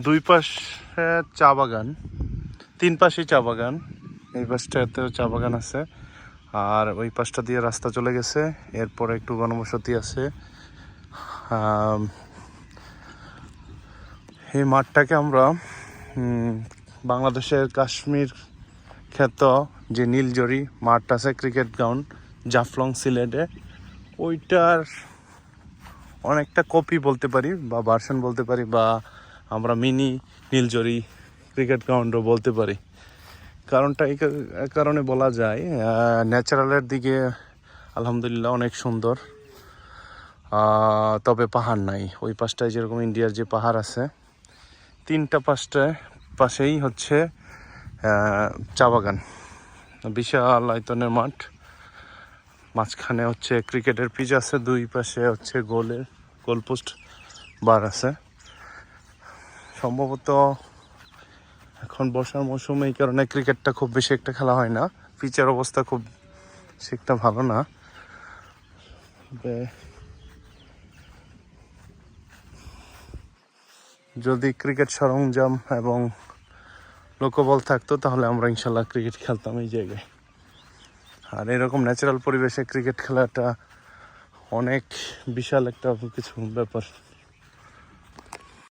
দুই পাশে চা বাগান, তিন পাশেই চা বাগান, এই পাশটাতেও চা বাগান আছে। আর ওই পাশটা দিয়ে রাস্তা চলে গেছে, এরপরে একটু গণবসতি আছে। এই মাঠটাকে আমরা বাংলাদেশের কাশ্মীর খ্যাত যে নীলজরি মাঠ আছে, ক্রিকেট গ্রাউন্ড, জাফলং সিলেটে, ওইটার অনেকটা কপি বলতে পারি বা ভার্সন বলতে পারি বা আমরা মিনি, নীলজরি ক্রিকেট গ্রাউন্ডও বলতে পারি। কারণটা এই কারণে বলা যায় ন্যাচারালের দিকে আলহামদুলিল্লাহ অনেক সুন্দর। তবে পাহাড় নাই। ওই পাশটায় যেরকম ইন্ডিয়ার যে পাহাড় আছে, তিনটা পাশটায় পাশেই হচ্ছে চা বাগান। বিশাল আয়তনের মাঠ। মাঝখানে হচ্ছে ক্রিকেটের পিচ আছে, দুই পাশে হচ্ছে গোলের গোলপোস্ট বার আছে। সম্ভবত এখন বর্ষার মৌসুম, এই কারণে ক্রিকেটটা খুব বেশি একটা খেলা হয় না। পিচের অবস্থা খুব একটা ভালো না। যদি ক্রিকেট সরঞ্জাম এবং লোকবল থাকতো, তাহলে আমরা ইনশাল্লাহ ক্রিকেট খেলতাম এই জায়গায়। আর এরকম ন্যাচারাল পরিবেশে ক্রিকেট খেলাটা অনেক বিশাল একটা কিছু ব্যাপার।